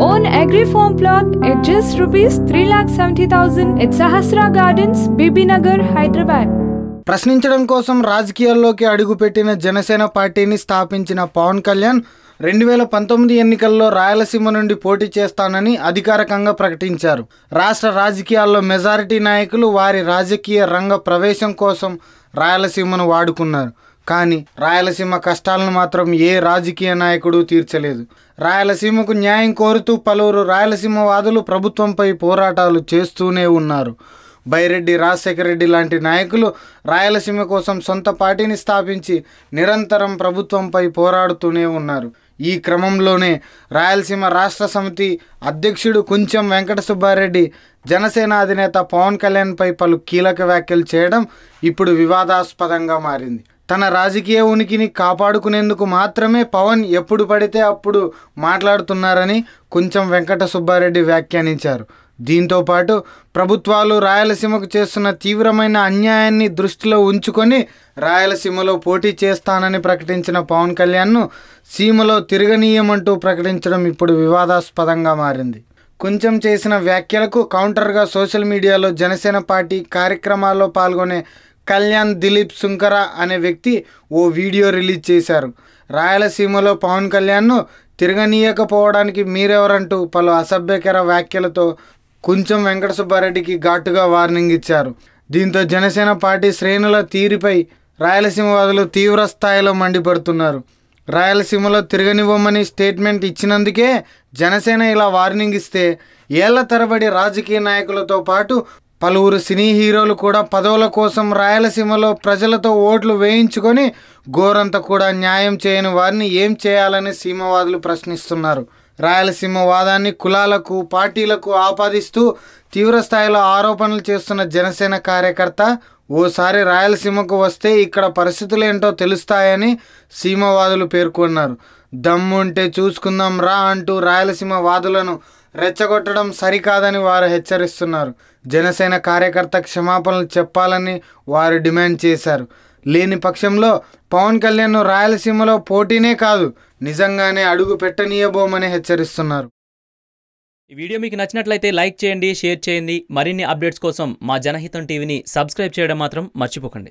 own agri farm plot at just rupees 3,70,000 at Sahasra Gardens, Bibinagar, Hyderabad. ప్రశ్నించడం కోసం రాజకీయాల్లోకి అడుగుపెట్టిన జనసేన పార్టీని స్థాపించిన పవన్ కళ్యాణ్ రెండు వేల పంతొమ్మిది ఎన్నికల్లో రాయలసీమ నుండి పోటీ చేస్తానని అధికారికంగా ప్రకటించారు రాష్ట్ర రాజకీయాల్లో మెజారిటీ నాయకులు వారి రాజకీయ రంగ ప్రవేశం కోసం రాయలసీమను వాడుకున్నారు కానీ రాయలసీమ కష్టాలను మాత్రం ఏ రాజకీయ నాయకుడు తీర్చలేదు. రాయలసీమకు న్యాయం కోరుతూ పలువురు రాయలసీమ వాదులు ప్రభుత్వంపై పోరాటాలు చేస్తూనే ఉన్నారు. బైరెడ్డి రాజశేఖర రెడ్డి లాంటి నాయకులు రాయలసీమ కోసం సొంత పార్టీని స్థాపించి నిరంతరం ప్రభుత్వంపై పోరాడుతూనే ఉన్నారు. ఈ క్రమంలోనే రాయలసీమ రాష్ట్ర సమితి అధ్యక్షుడు కొంచెం వెంకట సుబ్బారెడ్డి జనసేన అధినేత పవన్ కళ్యాణ్పై పలు కీలక వ్యాఖ్యలు చేయడం ఇప్పుడు వివాదాస్పదంగా మారింది. తన రాజకీయ ఉనికిని కాపాడుకునేందుకు మాత్రమే పవన్ ఎప్పుడు పడితే అప్పుడు మాట్లాడుతున్నారని కొంచెం వెంకట సుబ్బారెడ్డి వ్యాఖ్యానించారు. దీంతో పాటు ప్రభుత్వాలు రాయలసీమకు చేస్తున్న తీవ్రమైన అన్యాయాన్ని దృష్టిలో ఉంచుకొని రాయలసీమలో పోటీ చేస్తానని ప్రకటించిన పవన్ కళ్యాణ్ను సీమలో తిరగనీయమంటూ ప్రకటించడం ఇప్పుడు వివాదాస్పదంగా మారింది. కొంచెం చేసిన వ్యాఖ్యలకు కౌంటర్గా సోషల్ మీడియాలో జనసేన పార్టీ కార్యక్రమాల్లో పాల్గొనే కళ్యాణ్ దిలీప్ సుంకర అనే వ్యక్తి ఓ వీడియో రిలీజ్ చేశారు. రాయలసీమలో పవన్ కళ్యాణ్ను తిరగనీయకపోవడానికి మీరెవరంటూ పలు అసభ్యకర వ్యాఖ్యలతో కొంచెం వెంకట సుబ్బారెడ్డికి ఘాటుగా వార్నింగ్ ఇచ్చారు. దీంతో జనసేన పార్టీ శ్రేణుల తీరుపై రాయలసీమవాదులు తీవ్ర స్థాయిలో మండిపడుతున్నారు. రాయలసీమలో తిరగనివ్వమని స్టేట్మెంట్ ఇచ్చినందుకే జనసేన ఇలా వార్నింగ్ ఇస్తే ఏళ్ళ తరబడి రాజకీయ నాయకులతో పాటు పలువురు సినీ హీరోలు కూడా పదవుల కోసం రాయలసీమలో ప్రజలతో ఓట్లు వేయించుకొని గోరంత కూడా న్యాయం చేయని వారిని ఏం చేయాలని సీమవాదులు ప్రశ్నిస్తున్నారు. రాయలసీమ వాదాన్ని కులాలకు పార్టీలకు ఆపాదిస్తూ తీవ్రస్థాయిలో ఆరోపణలు చేస్తున్న జనసేన కార్యకర్త ఓసారి రాయలసీమకు వస్తే ఇక్కడ పరిస్థితులు ఏంటో తెలుస్తాయని సీమవాదులు పేర్కొన్నారు. దమ్ముంటే చూసుకుందాం రా అంటూ రాయలసీమ వాదులను రెచ్చగొట్టడం సరికాదని వారు హెచ్చరిస్తున్నారు. జనసేన కార్యకర్త క్షమాపణలు చెప్పాలని వారు డిమాండ్ చేశారు. లేని పక్షంలో పవన్ కళ్యాణ్ రాయలసీమలో పోటీనే కాదు నిజంగానే అడుగు పెట్టనీయబోమని హెచ్చరిస్తున్నారు. ఈ వీడియో మీకు నచ్చినట్లయితే లైక్ చేయండి షేర్ చేయండి. మరిన్ని అప్డేట్స్ కోసం మా జనహితం టీవీని సబ్స్క్రైబ్ చేయడం మాత్రం మర్చిపోకండి.